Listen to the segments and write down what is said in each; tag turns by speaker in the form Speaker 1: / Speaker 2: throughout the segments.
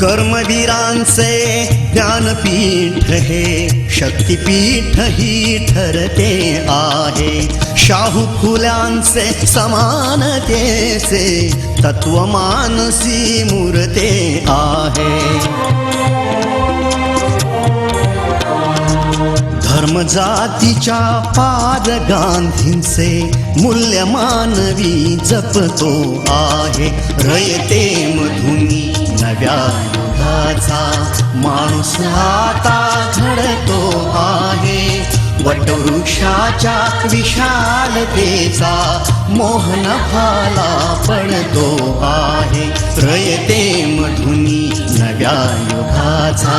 Speaker 1: कर्मवीरांचे ज्ञानपीठ हे शक्तीपीठ ही ठरते आहे. शाहू फुल्यांचे समानतेचे तत्वमानसी मूर्ते आहे. धर्म जातीच्या पाद गांधींचे मूल्य मानवी जपतो आहे. रयते मधुनी नव्या युगाचा माणूस आता घडतो आहे. वटवृक्षाच्या विशालतेचा मोहन फाला पडतो आहे. रयते मधुनी नव्या युगाचा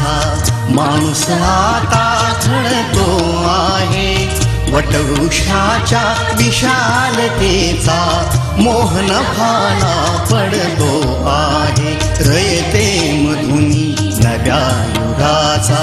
Speaker 1: माझा माणूस आता घडतो आहे. वटवृक्षाच्या विशालतेचा मोहन भाला पडतो आहे. रयते मधुनी नव्या युगाचा.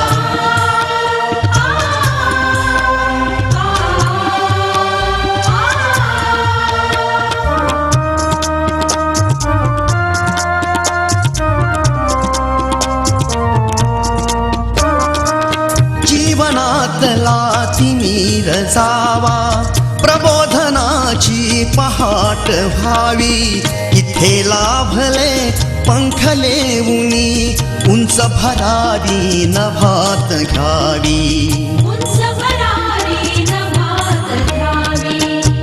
Speaker 1: जीवनातला तिमीर जावा प्रबोधनाची पहाट व्हावी. इथे लाभले पंखले उनी उंच भरारी नभात घ्यावी.